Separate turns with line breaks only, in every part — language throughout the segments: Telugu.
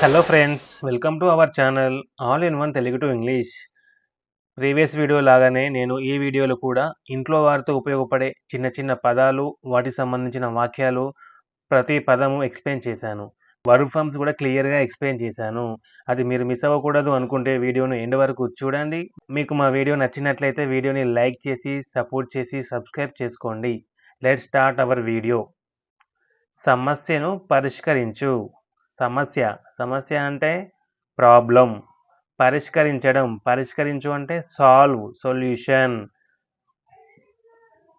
Hello friends welcome to our channel all in one Telugu to English previous video లాగానే నేను ఈ వీడియోలో కూడా ఇంట్లో వారితో ఉపయోగపడే చిన్న చిన్న పదాలు వాటికి సంబంధించిన వాక్యాలు ప్రతి పదము ఎక్స్ప్లెయిన్ చేశాను. వర్క్ ఫామ్స్ కూడా క్లియర్గా ఎక్స్ప్లెయిన్ చేశాను. అది మీరు మిస్ అవ్వకూడదు అనుకుంటే వీడియోను ఎండ్ వరకు చూడండి. మీకు మా వీడియో నచ్చినట్లయితే వీడియోని లైక్ చేసి సపోర్ట్ చేసి సబ్స్క్రైబ్ చేసుకోండి. లెట్ స్టార్ట్ అవర్ వీడియో సమస్యను పరిష్కరించు. సమస్య. సమస్య అంటే ప్రాబ్లం పరిష్కరించడం. పరిష్కరించు అంటే సాల్వ్ సొల్యూషన్.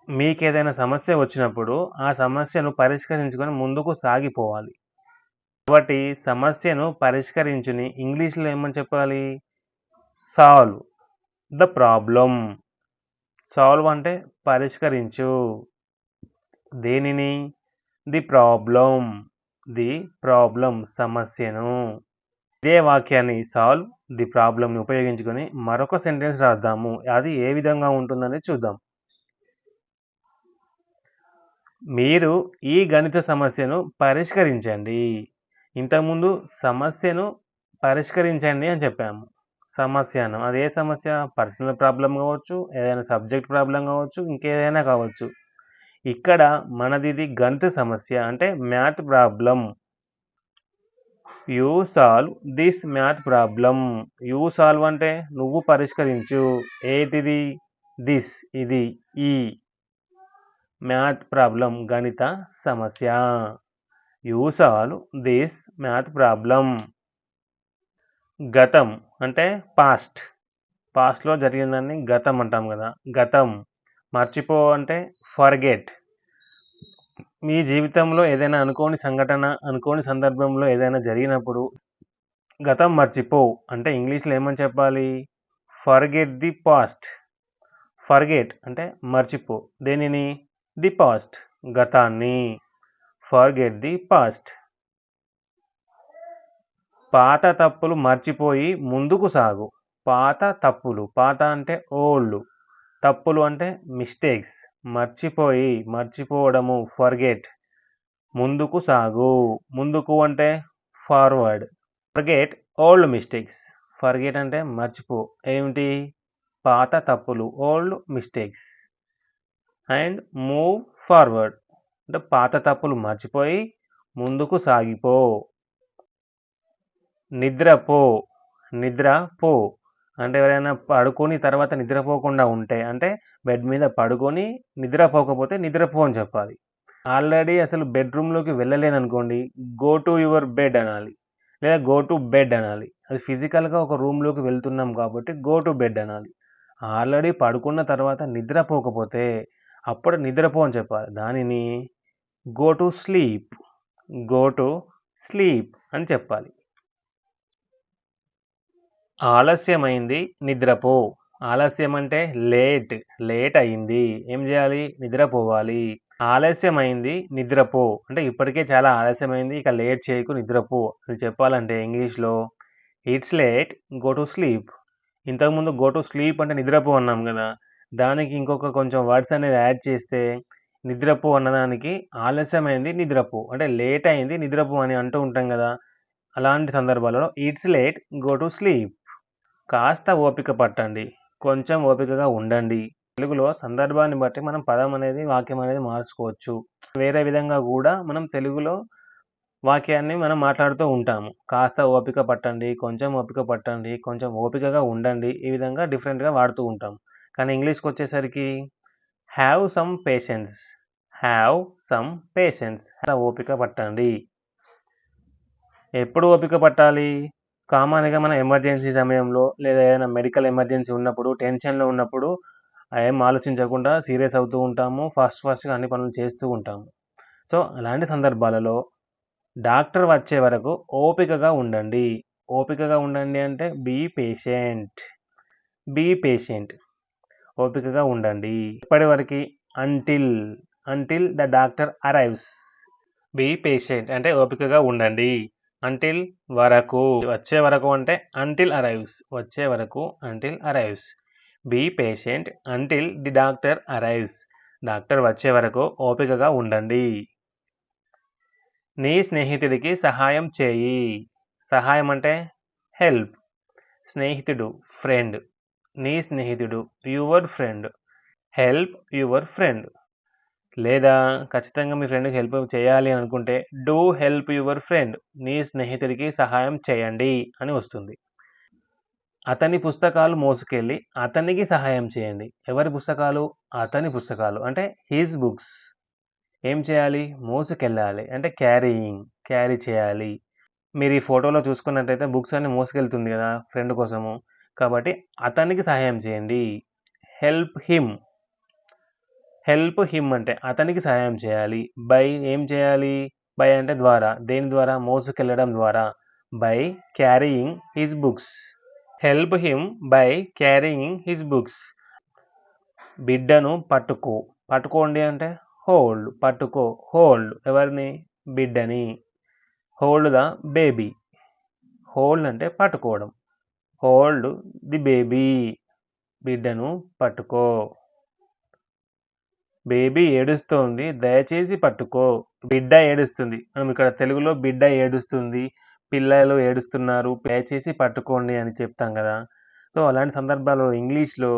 మీకు ఏదైనా సమస్య వచ్చినప్పుడు ఆ సమస్యను పరిష్కరించుకొని ముందుకు సాగిపోవాలి. కాబట్టి సమస్యను పరిష్కరించుని ఇంగ్లీష్లో ఏమని చెప్పాలి? సాల్వ్ ద ప్రాబ్లం సాల్వ్ అంటే పరిష్కరించు. దేనిని? ది ప్రాబ్లం ది ప్రాబ్లం సమస్యను. ఇదే వాక్యాన్ని సాల్వ్ ది ప్రాబ్లంని ఉపయోగించుకొని మరొక సెంటెన్స్ రాద్దాము. అది ఏ విధంగా ఉంటుందని చూద్దాం. మీరు ఈ గణిత సమస్యను పరిష్కరించండి. ఇంతకుముందు సమస్యను పరిష్కరించండి అని చెప్పాము. సమస్యను. అదే సమస్య? పర్సనల్ ప్రాబ్లం కావచ్చు ఏదైనా సబ్జెక్ట్ ప్రాబ్లం కావచ్చు ఇంకేదైనా కావచ్చు. ఇక్కడ మనది ఇది గణిత సమస్య అంటే math problem you solve this math problem you solve అంటే నువ్వు పరిష్కరించు. ఏటిది? దిస్ ఇది ఈ. మ్యాథ్ ప్రాబ్లం గణిత సమస్య. You solve this math problem గతం అంటే పాస్ట్ పాస్ట్లో జరిగిన దాన్ని గతం అంటాం కదా. గతం మర్చిపో అంటే ఫర్గెట్ మీ జీవితంలో ఏదైనా అనుకోని సంఘటన అనుకోని సందర్భంలో ఏదైనా జరిగినప్పుడు గతం మర్చిపో అంటే ఇంగ్లీష్లో ఏమని చెప్పాలి? Forget the past. ఫర్గెట్ అంటే మర్చిపో. దేనిని? The past. గతాన్ని. Forget the past. పాత తప్పులు మర్చిపోయి ముందుకు సాగు. పాత తప్పులు. పాత అంటే ఓల్డ్. తప్పులు అంటే మిస్టేక్స్ మర్చిపోయి మర్చిపోవడము ఫర్గెట్ ముందుకు సాగు. ముందుకు అంటే forward forget old mistakes forget అంటే మర్చిపో. ఏమిటి? పాత తప్పులు old mistakes and move forward అంటే పాత తప్పులు మర్చిపోయి ముందుకు సాగిపో. నిద్రపో. నిద్ర పో అంటే ఎవరైనా పడుకొని తర్వాత నిద్రపోకుండా ఉంటే అంటే బెడ్ మీద పడుకొని నిద్రపోకపోతే నిద్రపో అని చెప్పాలి. ఆల్రెడీ అసలు బెడ్రూమ్లోకి వెళ్ళలేదనుకోండి గో టు యువర్ బెడ్ అనాలి. లేదా గో టు బెడ్ అనాలి. అది ఫిజికల్గా ఒక రూమ్లోకి వెళ్తున్నాం కాబట్టి గో టు బెడ్ అనాలి. ఆల్రెడీ పడుకున్న తర్వాత నిద్రపోకపోతే అప్పుడు నిద్రపో అని చెప్పాలి. దానిని go to sleep go to sleep అని చెప్పాలి. ఆలస్యమైంది నిద్రపో. ఆలస్యం అంటే లేట్ లేట్ అయింది ఏం చేయాలి? నిద్రపోవాలి. ఆలస్యమైంది నిద్రపో. అంటే ఇప్పటికే చాలా ఆలస్యమైంది ఇక లేట్ చేయకు నిద్రపో. అని చెప్పాలంటే ఇంగ్లీష్లో it's late go to sleep ఇంతకుముందు గో టు స్లీప్ అంటే నిద్రపో అన్నాం కదా. దానికి ఇంకొక కొంచెం వర్డ్స్ అనేది యాడ్ చేస్తే నిద్రపో అన్నదానికి ఆలస్యమైంది నిద్రపో. అంటే లేట్ అయింది నిద్రపో అని అంటూ ఉంటాం కదా. అలాంటి సందర్భాలలో it's late go to sleep కాస్త ఓపిక పట్టండి. కొంచెం ఓపికగా ఉండండి. తెలుగులో సందర్భాన్ని బట్టి మనం పదం అనేది వాక్యం అనేది మార్చుకోవచ్చు. వేరే విధంగా కూడా మనం తెలుగులో వాక్యాన్ని మనం మాట్లాడుతూ ఉంటాము. కాస్త ఓపిక పట్టండి కొంచెం ఓపిక పట్టండి కొంచెం ఓపికగా ఉండండి. ఈ విధంగా డిఫరెంట్గా వాడుతూ ఉంటాం. కానీ ఇంగ్లీష్కి వచ్చేసరికి have some patience have some patience ఓపిక పట్టండి. ఎప్పుడు ఓపిక పట్టాలి? కామన్గా మన ఎమర్జెన్సీ సమయంలో లేదా ఏదైనా మెడికల్ ఎమర్జెన్సీ ఉన్నప్పుడు టెన్షన్లో ఉన్నప్పుడు ఏం ఆలోచించకుండా సీరియస్ అవుతూ ఉంటాము. ఫస్ట్ ఫాస్ట్గా అన్ని పనులు చేస్తూ ఉంటాము. సో అలాంటి సందర్భాలలో డాక్టర్ వచ్చే వరకు ఓపికగా ఉండండి. ఓపికగా ఉండండి అంటే బీ పేషెంట్. Be patient. ఓపికగా ఉండండి. ఇప్పటివరకు until until the doctor arrives be patient అంటే ఓపికగా ఉండండి. అంటిల్ వరకు. వచ్చే వరకు అంటే అంటిల్ అరైవ్స్ వచ్చే వరకు until arrives be patient until the doctor arrives doctor వచ్చే వరకు ఓపికగా ఉండండి. నీ స్నేహితుడికి సహాయం చేయి. సహాయం అంటే హెల్ప్ స్నేహితుడు ఫ్రెండ్ నీ స్నేహితుడు your friend help your friend లేదా ఖచ్చితంగా మీ ఫ్రెండ్కి హెల్ప్ చేయాలి అనుకుంటే డూ హెల్ప్ యువర్ ఫ్రెండ్ నీ స్నేహితుడికి సహాయం చేయండి అని వస్తుంది. అతని పుస్తకాలు మోసుకెళ్ళి అతనికి సహాయం చేయండి. ఎవరి పుస్తకాలు? అతని పుస్తకాలు. అంటే హీజ్ బుక్స్. ఏం చేయాలి? మోసుకెళ్ళాలి. అంటే క్యారీయింగ్ క్యారీ చేయాలి. మీరు ఈ ఫోటోలో చూసుకున్నట్టయితే బుక్స్ అన్ని మోసుకెళ్తుంది కదా ఫ్రెండ్ కోసము. కాబట్టి అతనికి సహాయం చేయండి. Help him. హెల్ప్ హిమ్ అంటే అతనికి సహాయం చేయాలి. బై ఏం చేయాలి? బై అంటే ద్వారా దేని ద్వారా? మోసుకెళ్ళడం ద్వారా. By carrying his books. Help him by carrying his books. బిడ్డను పట్టుకో. పట్టుకోండి అంటే హోల్డ్. పట్టుకో. హోల్డ్. ఎవరిని? బిడ్డని. Hold the baby. హోల్డ్ అంటే పట్టుకోవడం. Hold the baby. బిడ్డను పట్టుకో. బేబీ ఏడుస్తోంది దయచేసి పట్టుకో. బిడ్డ ఏడుస్తుంది. మనం ఇక్కడ తెలుగులో బిడ్డ ఏడుస్తుంది పిల్లలు ఏడుస్తున్నారు దయచేసి పట్టుకోండి అని చెప్తాం కదా. సో అలాంటి సందర్భాల్లో ఇంగ్లీష్లో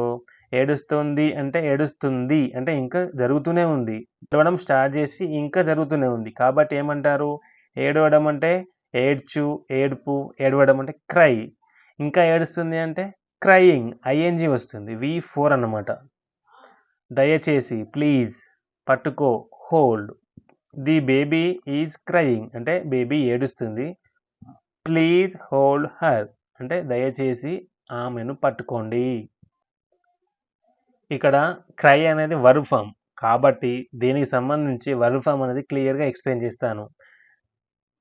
ఏడుస్తుంది అంటే ఏడుస్తుంది అంటే ఇంకా జరుగుతూనే ఉంది. ఏడవడం స్టార్ట్ చేసి ఇంకా జరుగుతూనే ఉంది. కాబట్టి ఏమంటారు? ఏడవడం అంటే ఏడ్చు ఏడుపు ఏడవడం అంటే క్రై. ఇంకా ఏడుస్తుంది అంటే క్రయింగ్ ఐఎన్జి వస్తుంది. వి ఫోర్ అన్నమాట. దయచేసి ప్లీజ్ పట్టుకో hold. The baby is crying. అంటే బేబీ ఏడుస్తుంది. Please hold her. అంటే దయచేసి ఆమెను పట్టుకోండి. ఇక్కడ క్రై అనేది వర్బ్ ఫామ్ కాబట్టి దీనికి సంబంధించి వరుఫామ్ అనేది క్లియర్గా ఎక్స్ప్లెయిన్ చేస్తాను.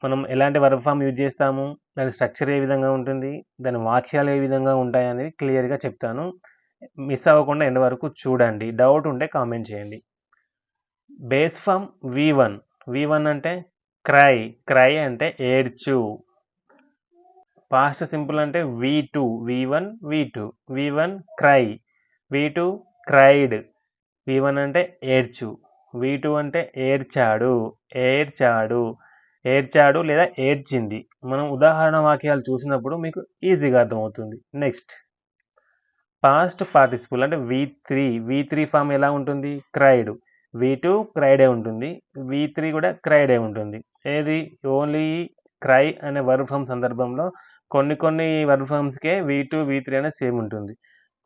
మనం ఎలాంటి వరుఫామ్ ఫామ్ యూజ్ చేస్తాము? దాని స్ట్రక్చర్ ఏ విధంగా ఉంటుంది? దాని వాక్యాలు ఏ విధంగా ఉంటాయి అనేది క్లియర్గా చెప్తాను. మిస్ అవ్వకుండా ఎండ్ వరకు చూడండి. డౌట్ ఉంటే కామెంట్ చేయండి. Base form V one V one అంటే క్రై. క్రై అంటే ఏడ్చు. పాస్ట్ సింపుల్ అంటే V two V one V two V one cry. V two cried. V one అంటే ఏడ్చు. వి టూ అంటే ఏడ్చాడు. ఏడ్చాడు. ఏడ్చాడు లేదా ఏడ్చింది. మనం ఉదాహరణ వాక్యాలు చూసినప్పుడు మీకు ఈజీగా అర్థమవుతుంది. నెక్స్ట్. పాస్ట్ పార్టిసిపుల్ అంటే V three V three form ఎలా ఉంటుంది? క్రైడ్. వి టూ క్రైడే ఉంటుంది. వి త్రీ కూడా క్రైడే ఉంటుంది. ఏది? ఓన్లీ క్రై అనే వర్బ్ ఫామ్ సందర్భంలో కొన్ని కొన్ని వర్బ్ ఫామ్స్కే వి టూ వి త్రీ అనేది సేమ్ ఉంటుంది.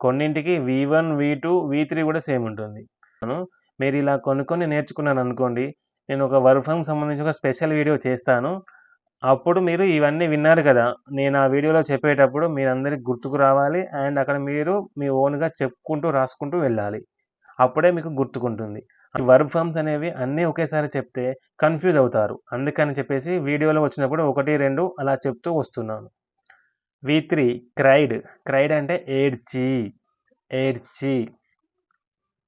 కొన్నింటికి V one V two V three కూడా సేమ్ ఉంటుంది. మీరు ఇలా కొన్ని కొన్ని నేర్చుకున్నాను అనుకోండి నేను ఒక వర్క్ ఫామ్ సంబంధించి ఒక స్పెషల్ వీడియో చేస్తాను. అప్పుడు మీరు ఇవన్నీ విన్నారు కదా. నేను ఆ వీడియోలో చెప్పేటప్పుడు మీరందరికి గుర్తుకు రావాలి. అండ్ అక్కడ మీరు మీ ఓన్గా చెప్పుకుంటూ రాసుకుంటూ వెళ్ళాలి. అప్పుడే మీకు గుర్తుకుంటుంది. వర్బ్ ఫామ్స్ అనేవి అన్నీ ఒకేసారి చెప్తే కన్ఫ్యూజ్ అవుతారు. అందుకని చెప్పేసి వీడియోలో వచ్చినప్పుడు ఒకటి రెండు అలా చెప్తూ వస్తున్నాను. వి త్రీ క్రైడ్. క్రైడ్ అంటే ఏడ్చి ఏడ్చి.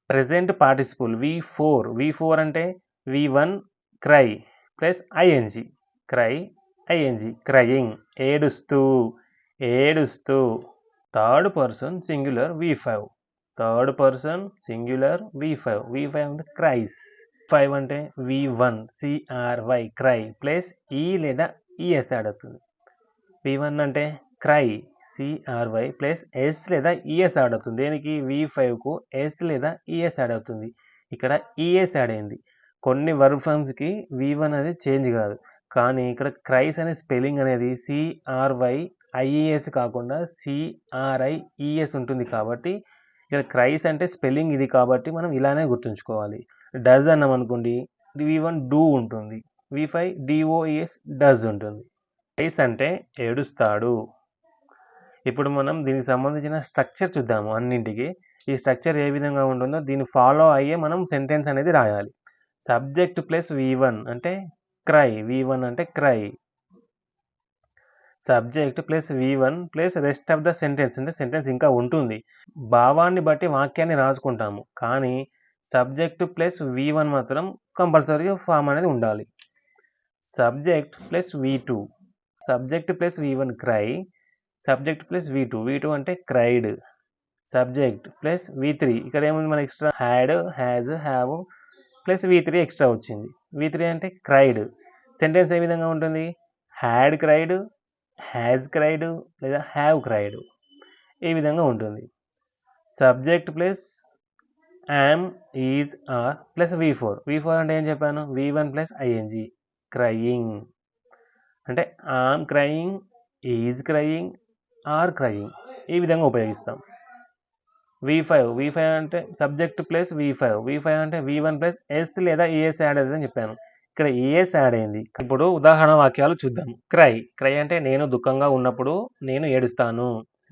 Present participle V four. V four అంటే V one cry plus ING cry ING crying ఏడుస్తూ ఏడుస్తూ third person singular V five. Third person singular V five. V five అంటే క్రైస్. ఫైవ్ అంటే V one. CRY cry plus E లేదా ఈఎస్ యాడ్ అవుతుంది. వి వన్ అంటే క్రై. సిఆర్వై ప్లస్ ఎస్ లేదా ఈఎస్ యాడ్ అవుతుంది. దేనికి? వి ఫైవ్కు ఎస్ లేదా ఈఎస్ యాడ్ అవుతుంది. ఇక్కడ ఈఎస్ యాడ్ అయింది. కొన్ని వర్బ్ ఫామ్స్కి వి వన్ అనేది చేంజ్ కాదు. కానీ ఇక్కడ క్రైస్ అనే స్పెల్లింగ్ అనేది సిఆర్వై ఐఈఎస్ కాకుండా సిఆర్ఐఈఎస్ ఉంటుంది కాబట్టి ఇక్కడ క్రైస్ అంటే స్పెల్లింగ్ ఇది కాబట్టి మనం ఇలానే గుర్తుంచుకోవాలి. డజ్ అన్నాం అనుకోండి. వి వన్ డూ ఉంటుంది. వి ఫైవ్ డిఓఈఎస్ డజ్ ఉంటుంది. క్రైస్ అంటే ఏడుస్తాడు. ఇప్పుడు మనం దీనికి సంబంధించిన స్ట్రక్చర్ చూద్దాము అన్నింటికి. ఈ స్ట్రక్చర్ ఏ విధంగా ఉంటుందో దీన్ని ఫాలో అయ్యే మనం సెంటెన్స్ అనేది రాయాలి. సబ్జెక్ట్ ప్లస్ వి వన్ అంటే క్రై వి వన్ అంటే cry subject plus V one plus rest of the sentence అంటే సెంటెన్స్ ఇంకా ఉంటుంది. భావాన్ని బట్టి వాక్యాన్ని రాసుకుంటాము. కానీ సబ్జెక్ట్ ప్లస్ వి వన్ మాత్రం కంపల్సరీ ఫామ్ అనేది ఉండాలి. Subject plus V two subject plus V one cry subject plus V two V two అంటే cried subject plus V three ఇక్కడ ఏముంది మన extra had has have plus V three extra వచ్చింది. వి త్రీ అంటే క్రైడ్ సెంటెన్స్ ఏ విధంగా ఉంటుంది? హ్యాడ్ క్రైడ్ హ్యాజ్ క్రైడ్ లేదా హ్యావ్ క్రైడ్ ఈ విధంగా ఉంటుంది? Subject plus am is are plus V four V four అంటే ఏం చెప్పాను? V one plus ING crying అంటే am crying is crying are crying ఈ విధంగా ఉపయోగిస్తాం. వి ఫైవ్ వి ఫైవ్ అంటే subject plus V five V five అంటే వి వన్ ప్లస్ ఎస్ లేదా ఈఎస్ యాడ్ అవుతుందని చెప్పాను. ఇక్కడ ఈఎస్ యాడ్ అయింది. ఇప్పుడు ఉదాహరణ వాక్యాలు చూద్దాం. క్రై క్రై అంటే నేను దుఃఖంగా ఉన్నప్పుడు నేను ఏడుస్తాను.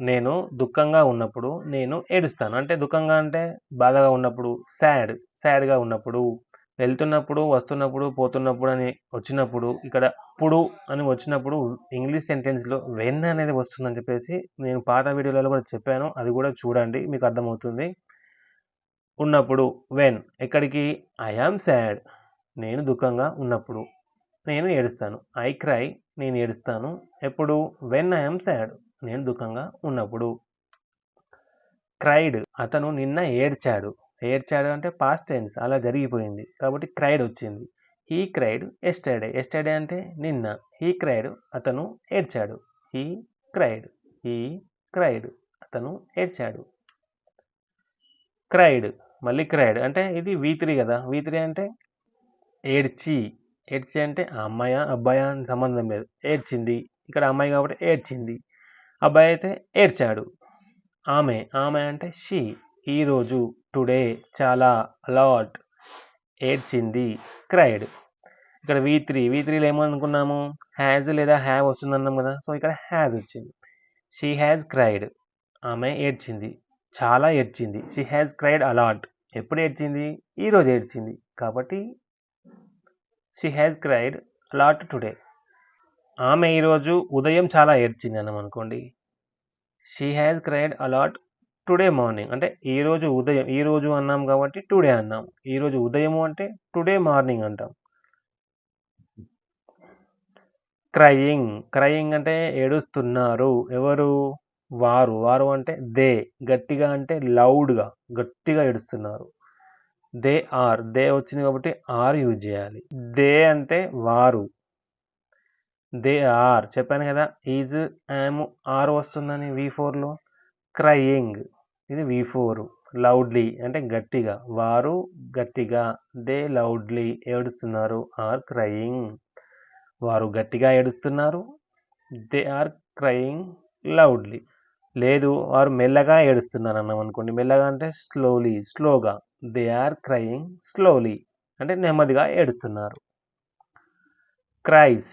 నేను దుఃఖంగా ఉన్నప్పుడు నేను ఏడుస్తాను. అంటే దుఃఖంగా అంటే బాధగా ఉన్నప్పుడు సాడ్ సాడ్గా ఉన్నప్పుడు. వెళ్తున్నప్పుడు వస్తున్నప్పుడు పోతున్నప్పుడు అని వచ్చినప్పుడు ఇక్కడ అప్పుడు అని వచ్చినప్పుడు ఇంగ్లీష్ సెంటెన్స్లో వెన్ అనేది వస్తుందని చెప్పేసి నేను పాత వీడియోలలో కూడా చెప్పాను. అది కూడా చూడండి మీకు అర్థమవుతుంది. ఉన్నప్పుడు వెన్ ఎక్కడికి? I am sad. నేను దుఃఖంగా ఉన్నప్పుడు నేను ఏడుస్తాను. ఐ క్రై నేను ఏడుస్తాను. ఎప్పుడు? వెన్ ఐ ఆమ్ సాడ్ నేను దుఃఖంగా ఉన్నప్పుడు. క్రైడ్ అతను నిన్న ఏడ్చాడు. ఏడ్చాడు అంటే పాస్ట్ టెన్స్ అలా జరిగిపోయింది. కాబట్టి క్రైడ్ వచ్చింది. హీ క్రైడ్ ఎస్టర్డే ఎస్టర్డే అంటే నిన్న. హీ క్రైడ్ అతను ఏడ్చాడు. హీ క్రైడ్ హీ క్రైడ్ అతను ఏడ్చాడు. క్రైడ్ మళ్ళీ క్రైడ్ అంటే ఇది వీ త్రీ కదా. వీ త్రీ అంటే ఏడ్చి. ఏడ్చి అంటే ఆ అమ్మాయ అబ్బాయి అని సంబంధం లేదు. ఏడ్చింది. ఇక్కడ అమ్మాయి కాబట్టి ఏడ్చింది. అబ్బాయి అయితే ఏడ్చాడు. ఆమె. ఆమె అంటే షీ ఈరోజు టుడే చాలా అలాట్ ఏడ్చింది క్రైడ్. ఇక్కడ వి త్రీ వి త్రీలో ఏమనుకున్నాము? హ్యాజ్ లేదా హ్యావ్ వస్తుందన్నాం కదా? సో ఇక్కడ హ్యాజ్ వచ్చింది. She has cried. ఆమె ఏడ్చింది. చాలా ఏడ్చింది. She has cried a lot. ఎప్పుడు ఏడ్చింది? ఈరోజు ఏడ్చింది. కాబట్టి she has cried a lot today. ఆమె ఈరోజు ఉదయం చాలా ఏడ్చింది అన్నాం అనుకోండి she has cried a lot today morning. అంటే ఈరోజు ఉదయం ఈరోజు అన్నాం కాబట్టి టుడే అన్నాం. ఈరోజు ఉదయము అంటే టుడే మార్నింగ్ అంటాం. క్రయింగ్. క్రయింగ్ అంటే ఏడుస్తున్నారు. ఎవరు? వారు. వారు అంటే దే. గట్టిగా అంటే లౌడ్గా గట్టిగా ఏడుస్తున్నారు. They are. దే వచ్చింది కాబట్టి ఆర్ యూజ్ చేయాలి. దే అంటే వారు. They are. చెప్పాను కదా ఈజ్ యామ్ ఆర్ వస్తుందని వి ఫోర్లో. క్రయింగ్. ఇది వి ఫోర్ లౌడ్లీ అంటే గట్టిగా. వారు గట్టిగా దే లౌడ్లీ ఏడుస్తున్నారు ఆర్ క్రయింగ్ వారు గట్టిగా ఏడుస్తున్నారు దే ఆర్ క్రయింగ్ లౌడ్లీ లేదు వారు మెల్లగా ఏడుస్తున్నారు అన్నాం అనుకోండి. మెల్లగా అంటే స్లోలీ స్లోగా దే ఆర్ క్రయింగ్ స్లోలీ అంటే నెమ్మదిగా ఏడుస్తున్నారు. క్రైస్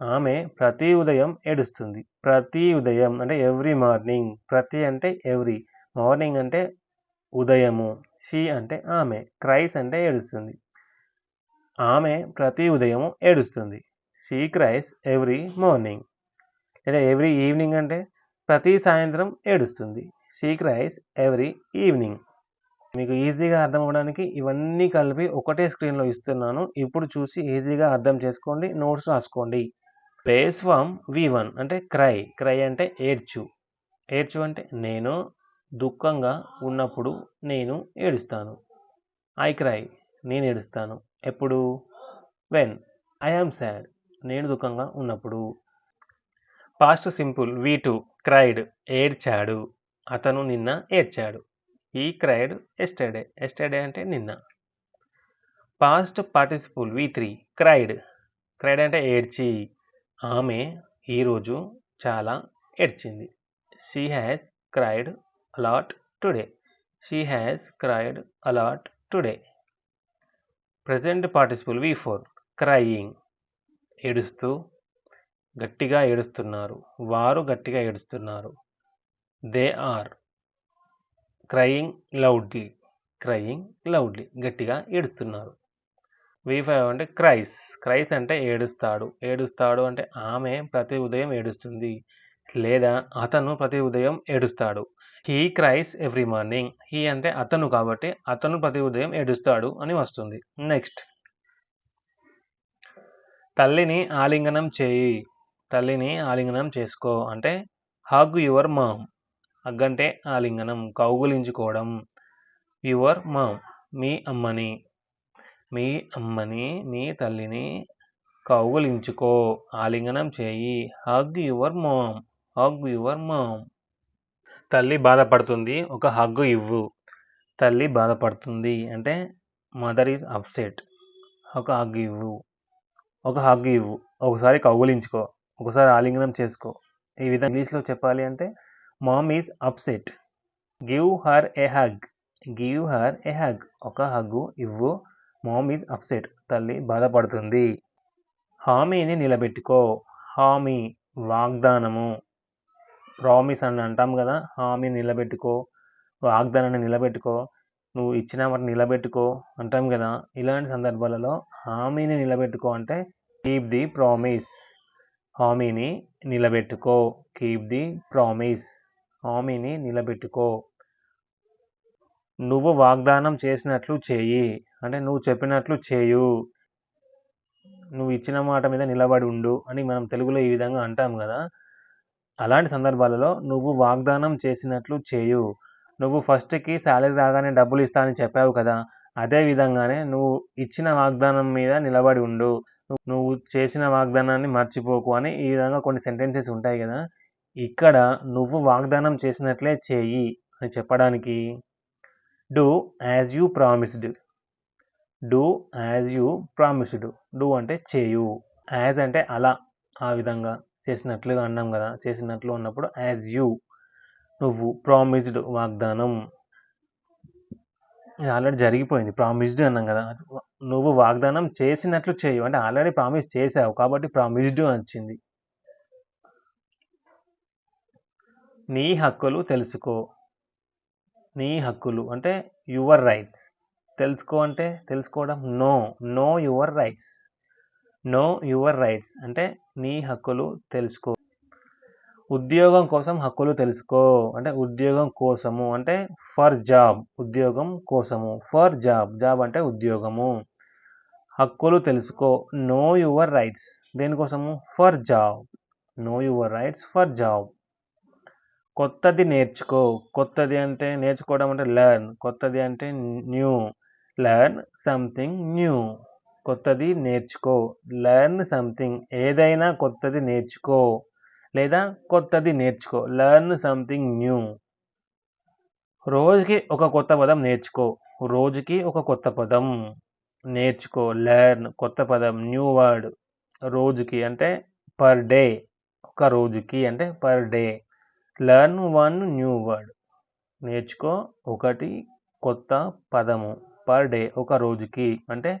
ఆమె ప్రతి ఉదయం ఏడుస్తుంది. ప్రతి ఉదయం అంటే ఎవ్రీ మార్నింగ్ ప్రతి అంటే ఎవ్రీ మార్నింగ్ అంటే ఉదయము షీ అంటే ఆమె క్రైస్ అంటే ఏడుస్తుంది. ఆమె ప్రతి ఉదయము ఏడుస్తుంది. She cries every morning. లేదా ఎవ్రీ ఈవినింగ్ అంటే ప్రతి సాయంత్రం ఏడుస్తుంది. She cries every evening. మీకు ఈజీగా అర్థం అవ్వడానికి ఇవన్నీ కలిపి ఒకటే స్క్రీన్లో ఇస్తున్నాను. ఇప్పుడు చూసి ఈజీగా అర్థం చేసుకోండి నోట్స్ రాసుకోండి. బేస్ ఫామ్ వి వన్ అంటే క్రై. క్రై అంటే ఏడ్చు. ఏడ్చు అంటే నేను దుఃఖంగా ఉన్నప్పుడు నేను ఏడుస్తాను. ఐ క్రై నేను ఏడుస్తాను. ఎప్పుడు? వెన్? ఐ ఆమ్ సాడ్ నేను దుఃఖంగా ఉన్నప్పుడు. పాస్ట్ సింపుల్ వీటు క్రైడ్ ఏడ్చాడు. అతను నిన్న ఏడ్చాడు. ఈ క్రైడ్ ఎస్టర్డే. ఎస్టర్డే అంటే నిన్న. Past participle V three cried. Cried అంటే ఏడ్చి. ఆమె ఈరోజు చాలా ఏడ్చింది. She has cried a lot today she has cried a lot today present participle V four crying ఏడుస్తూ గట్టిగా ఏడుస్తున్నారు. వారు గట్టిగా ఏడుస్తున్నారు. They are crying loudly crying loudly గట్టిగా ఏడుస్తున్నారు. వి ఫైవ్ అంటే క్రైస్ క్రైస్ అంటే ఏడుస్తాడు. ఏడుస్తాడు అంటే ఆమె ప్రతి ఉదయం ఏడుస్తుంది లేదా అతను ప్రతి ఉదయం ఏడుస్తాడు. He cries every morning. He అంటే అతను కాబట్టి అతను ప్రతి ఉదయం ఏడుస్తాడు అని వస్తుంది. నెక్స్ట్. తల్లిని ఆలింగనం చేయి. తల్లిని ఆలింగనం చేసుకో. అంటే హగ్ యువర్ మామ్ హగ్గంటే ఆలింగనం. కౌగులించుకోవడం. యువర్ మామ్ మీ అమ్మని. మీ అమ్మని మీ తల్లిని కౌగులించుకో. ఆలింగనం చేయి. Hug your mom hug your mom తల్లి బాధపడుతుంది ఒక హగ్గు ఇవ్వు. తల్లి బాధపడుతుంది అంటే మదర్ ఈజ్ అప్సెట్. ఒక హగ్ ఇవ్వు. ఒక హగ్ ఇవ్వు. ఒకసారి కౌగులించుకో. ఒకసారి ఆలింగనం చేసుకో. ఈ విధంగా ఇంగ్లీష్లో చెప్పాలి అంటే mom is upset give her a hug give her a hug ఒక హగ్గు ఇవ్వు. మామ్ ఈజ్ అప్సెట్ తల్లి బాధపడుతుంది. హామీని నిలబెట్టుకో. హామీ వాగ్దానము. ప్రామిస్ అని అంటాం కదా హామీ నిలబెట్టుకో వాగ్దానాన్ని నిలబెట్టుకో నువ్వు ఇచ్చిన మాట నిలబెట్టుకో అంటాం కదా ఇలాంటి సందర్భాలలో హామీని నిలబెట్టుకో అంటే కీప్ ది ప్రామిస్ హామీని నిలబెట్టుకో కీప్ ది ప్రామిస్ హామీని నిలబెట్టుకో. నువ్వు వాగ్దానం చేసినట్లు చేయి అంటే నువ్వు చెప్పినట్లు చేయు. నువ్వు ఇచ్చిన మాట మీద నిలబడి ఉండు అని మనం తెలుగులో ఈ విధంగా అంటాం కదా అలాంటి సందర్భాలలో నువ్వు వాగ్దానం చేసినట్లు చేయు. నువ్వు ఫస్ట్కి శాలరీ రాగానే డబ్బులు ఇస్తానని చెప్పావు కదా అదే విధంగానే నువ్వు ఇచ్చిన వాగ్దానం మీద నిలబడి ఉండు. నువ్వు చేసిన వాగ్దానాన్ని మర్చిపోకు అని ఈ విధంగా కొన్ని సెంటెన్సెస్ ఉంటాయి కదా ఇక్కడ నువ్వు వాగ్దానం చేసినట్లే చేయి అని చెప్పడానికి. Do as you promised. Do as you promised. Do అంటే చేయు. యాజ్ అంటే అలా ఆ విధంగా. చేసినట్లుగా అన్నాం కదా చేసినట్లు ఉన్నప్పుడు యాజ్ యూ నువ్వు ప్రామిస్డ్ వాగ్దానం. ఇది ఆల్రెడీ జరిగిపోయింది ప్రామిస్డ్ అన్నాం కదా. నువ్వు వాగ్దానం చేసినట్లు చేయు అంటే ఆల్రెడీ ప్రామిస్ చేసావు కాబట్టి ప్రామిస్డ్ అని వచ్చింది. నీ హక్కులు తెలుసుకో. నీ హక్కులు అంటే యువర్ రైట్స్ తెలుసుకో అంటే తెలుసుకోవడం know know your rights know your rights అంటే నీ హక్కులు తెలుసుకో. ఉద్యోగం కోసం హక్కులు తెలుసుకో. అంటే ఉద్యోగం కోసము. అంటే ఫర్ జాబ్ ఉద్యోగం కోసము. ఫర్ జాబ్ జాబ్ అంటే ఉద్యోగము. హక్కులు తెలుసుకో. Know your rights దేనికోసము? For job know your rights for job కొత్తది నేర్చుకో. కొత్తది అంటే నేర్చుకోవడం అంటే లెర్న్ కొత్తది అంటే న్యూ లెర్న్ సంథింగ్ న్యూ కొత్తది నేర్చుకో. లెర్న్ సంథింగ్ ఏదైనా కొత్తది నేర్చుకో. లేదా కొత్తది నేర్చుకో. లెర్న్ సంథింగ్ న్యూ రోజుకి ఒక కొత్త పదం నేర్చుకో. రోజుకి ఒక కొత్త పదం నేర్చుకో. లెర్న్ కొత్త పదం. న్యూ వర్డ్ రోజుకి అంటే పర్ డే ఒక రోజుకి అంటే per day learn one new word నేర్చుకో ఒకటి కొత్త పదము. పర్ డే ఒక రోజుకి. అంటే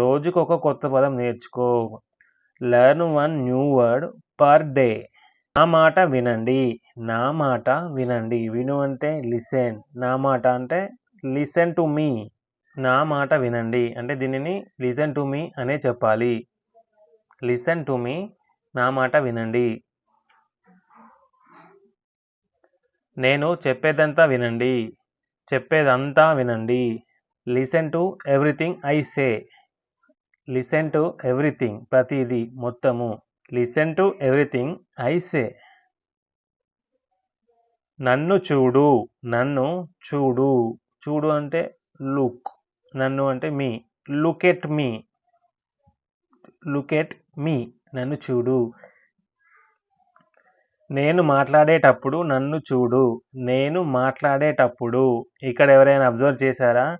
రోజుకు ఒక కొత్త పదం నేర్చుకో. Learn one new word per day నా మాట వినండి. నా మాట వినండి. విను అంటే లిసెన్ నా మాట అంటే లిసెన్ టు మీ నా మాట వినండి. అంటే దీనిని లిసెన్ టు మీ అనే చెప్పాలి. లిసెన్ టు మీ నా మాట వినండి. నేను చెప్పేదంతా వినండి. చెప్పేదంతా వినండి. Listen to everything I say listen to everything ప్రతిదీ మొత్తము. Listen to everything I say. నన్ను చూడు నన్ను చూడు. చూడు అంటే లుక్. నన్ను అంటే me. Look at me. Look at me. నన్ను చూడు. నేను మాట్లాడేటప్పుడు నన్ను చూడు. నేను మాట్లాడేటప్పుడు. ఇక్కడ ఎవరైనా అబ్జర్వ్ చేశారా?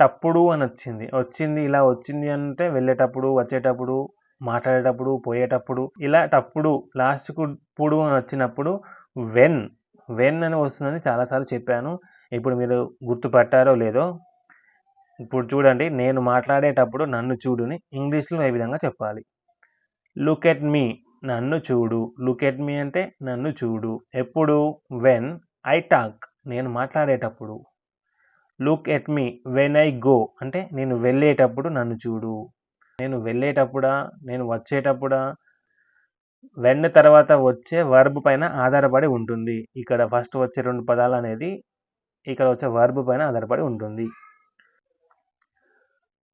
టప్పుడు అని వచ్చింది. వచ్చింది ఇలా వచ్చింది అంటే వెళ్ళేటప్పుడు వచ్చేటప్పుడు మాట్లాడేటప్పుడు పోయేటప్పుడు ఇలా టప్పుడు లాస్ట్కు పుడు అని వచ్చినప్పుడు వెన్ వెన్ అని వస్తుందని చాలాసార్లు చెప్పాను. ఇప్పుడు మీరు గుర్తుపట్టారో లేదో ఇప్పుడు చూడండి నేను మాట్లాడేటప్పుడు నన్ను చూడుని ఇంగ్లీష్లో ఏ విధంగా చెప్పాలి? లుక్ ఎట్ మీ నన్ను చూడు. లుక్ ఎట్ మీ అంటే నన్ను చూడు. ఎప్పుడు? వెన్ ఐ టాక్ నేను మాట్లాడేటప్పుడు. Look at me when I go అంటే నేను వెళ్ళేటప్పుడు నన్ను చూడు. నేను వెళ్ళేటప్పుడా? నేను వచ్చేటప్పుడా? వెన్ తర్వాత వచ్చే వర్బ్ పైన ఆధారపడి ఉంటుంది. ఇక్కడ ఫస్ట్ వచ్చే రెండు పదాలు అనేది ఇక్కడ వచ్చే వర్బ్ పైన ఆధారపడి ఉంటుంది.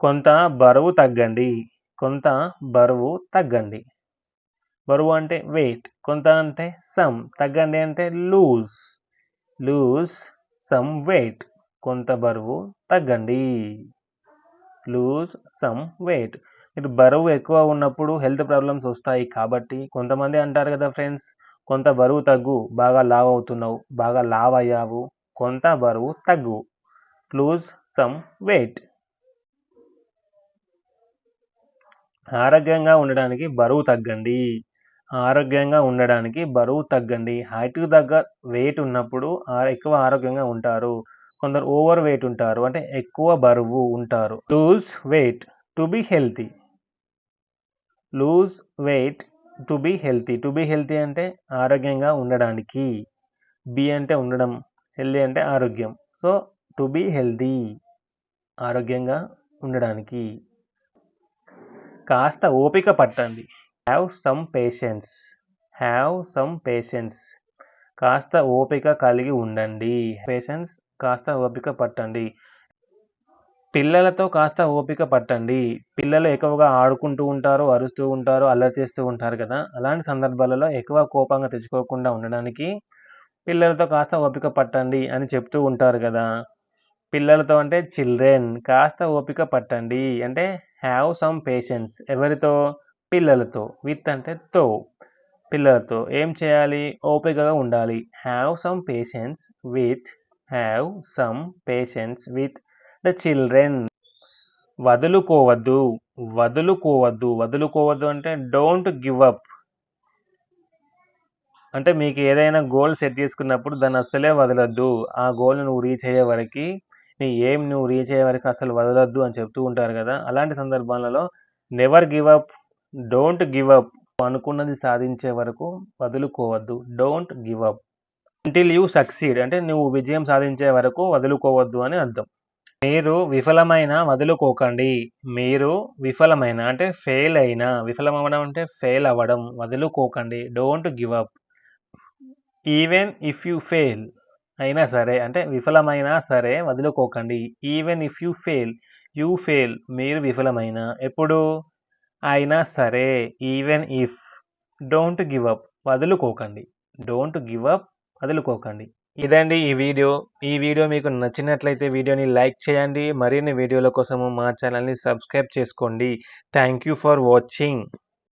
కొంత బరువు తగ్గండి. కొంత బరువు తగ్గండి. బరువు అంటే వెయిట్ కొంత అంటే సమ్ తగ్గండి అంటే లూజ్ లూజ్ సమ్ వెయిట్ కొంత బరువు తగ్గండి. Lose some weight. మీరు బరువు ఎక్కువ ఉన్నప్పుడు హెల్త్ ప్రాబ్లమ్స్ వస్తాయి కాబట్టి కొంతమంది అంటారు కదా ఫ్రెండ్స్ కొంత బరువు తగ్గు బాగా లావ్ అవుతున్నావు బాగా లావ్ అయ్యావు కొంత బరువు తగ్గు. Lose some weight. ఆరోగ్యంగా ఉండడానికి బరువు తగ్గండి. ఆరోగ్యంగా ఉండడానికి బరువు తగ్గండి. హైట్కి తగ్గ వెయిట్ ఉన్నప్పుడు ఎక్కువ ఆరోగ్యంగా ఉంటారు. కొందరు ఓవర్ వెయిట్ ఉంటారు అంటే ఎక్కువ బరువు ఉంటారు. Lose weight to be healthy. Lose weight to be healthy. To be healthy అంటే ఆరోగ్యంగా ఉండడానికి. బి అంటే ఉండడం. హెల్తీ అంటే ఆరోగ్యం. సో టు బి హెల్తీ ఆరోగ్యంగా ఉండడానికి. కాస్త ఓపిక పట్టండి. Have some patience. Have some patience. కాస్త ఓపిక కలిగి ఉండండి. పేషెన్స్ కాస్త ఓపిక పట్టండి. పిల్లలతో కాస్త ఓపిక పట్టండి. పిల్లలు ఎక్కువగా ఆడుకుంటూ ఉంటారు అరుస్తూ ఉంటారు అల్లరి చేస్తూ ఉంటారు కదా. అలాంటి సందర్భాలలో ఎక్కువ కోపంగా తెచ్చుకోకుండా ఉండడానికి పిల్లలతో కాస్త ఓపిక పట్టండి అని చెప్తూ ఉంటారు కదా. పిల్లలతో అంటే చిల్డ్రన్ కాస్త ఓపిక పట్టండి. అంటే హ్యావ్ సమ్ పేషెన్స్. ఎవరితో? పిల్లలతో. విత్ అంటే తో. పిల్లలతో. ఏం చేయాలి? ఓపికగా ఉండాలి. Have some patience with have some patience with the children వదులుకోవద్దు వదులుకోవద్దు వదులుకోవద్దు అంటే డోంట్ గివ్ అప్ అంటే మీకు ఏదైనా గోల్ సెట్ చేసుకున్నప్పుడు దాన్ని అస్సలే వదలొద్దు. ఆ గోల్ నువ్వు రీచ్ అయ్యే వరకు నీ ఏం నువ్వు రీచ్ అయ్యే వరకు అసలు వదలొద్దు అని చెప్తూ ఉంటారు కదా. అలాంటి సందర్భాలలో never give up don't give up అనుకున్నది సాధించే వరకు వదులుకోవద్దు. Don't give up until you succeed అంటే నువ్వు విజయం సాధించే వరకు వదులుకోవద్దు అని అర్థం. మీరు విఫలమైన వదులుకోకండి. మీరు విఫలమైన అంటే ఫెయిల్ అయినా విఫలం అవ్వడం అంటే ఫెయిల్ అవ్వడం వదులుకోకండి. Don't give up even if you fail అయినా సరే అంటే విఫలమైనా సరే వదులుకోకండి. Even if you fail you fail మీరు విఫలమైన ఎప్పుడు అయినా సరే even if don't give up వదులుకోకండి. Don't give up వదులుకోకండి. ఇదండి ఈ వీడియో. ఈ వీడియో మీకు నచ్చినట్లయితే వీడియోని లైక్ చేయండి. మరిన్ని వీడియోల కోసము మా ఛానల్ని సబ్స్క్రైబ్ చేసుకోండి. Thank you for watching.